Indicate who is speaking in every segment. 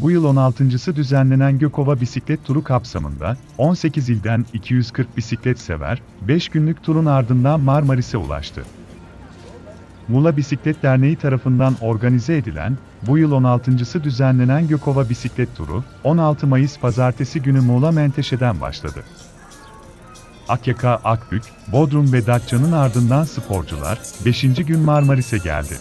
Speaker 1: Bu yıl 16.sı düzenlenen Gökova bisiklet turu kapsamında 18 ilden 240 bisiklet sever 5 günlük turun ardından Marmaris'e ulaştı. Muğla Bisiklet Derneği tarafından organize edilen, bu yıl 16.sı düzenlenen Gökova bisiklet turu, 16 Mayıs pazartesi günü Muğla Menteşe'den başladı. Akyaka, Akbük, Bodrum ve Datça'nın ardından sporcular, 5. gün Marmaris'e geldi.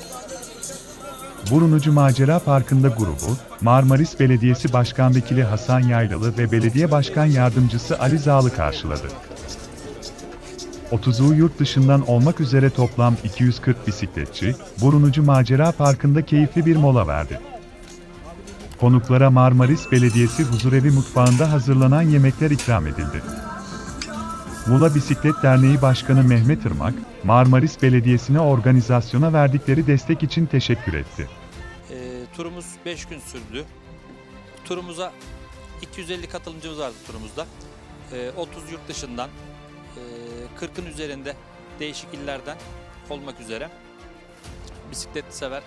Speaker 1: Burunucu Macera Parkı'nda grubu, Marmaris Belediyesi Başkan Vekili Hasan Yaylalı ve Belediye Başkan Yardımcısı Ali Zağlı karşıladı. 30'u yurt dışından olmak üzere toplam 240 bisikletçi, Burunucu Macera Parkı'nda keyifli bir mola verdi. Konuklara Marmaris Belediyesi Huzurevi Mutfağı'nda hazırlanan yemekler ikram edildi. Muğla Bisiklet Derneği Başkanı Mehmet Irmak, Marmaris Belediyesi'ne organizasyona verdikleri destek için teşekkür etti.
Speaker 2: E, turumuz 5 gün sürdü. Turumuza 250 katılımcımız vardı turumuzda. E, 30 yurt dışından, e, 40'ın üzerinde değişik illerden olmak üzere bisiklet sever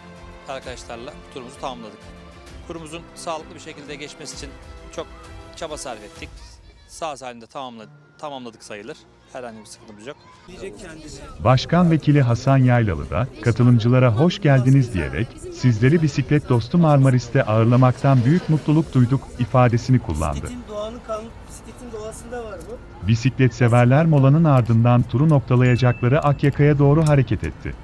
Speaker 2: arkadaşlarla turumuzu tamamladık. Turumuzun sağlıklı bir şekilde geçmesi için çok çaba sarf ettik sağ salimde tamamladı, tamamladık sayılır. Herhangi bir sıkıntımız yok.
Speaker 1: Başkan Vekili Hasan Yaylalı da katılımcılara hoş geldiniz diyerek sizleri bisiklet dostu Marmaris'te ağırlamaktan büyük mutluluk duyduk ifadesini kullandı. Bisiklet severler molanın ardından turu noktalayacakları Akyaka'ya doğru hareket etti.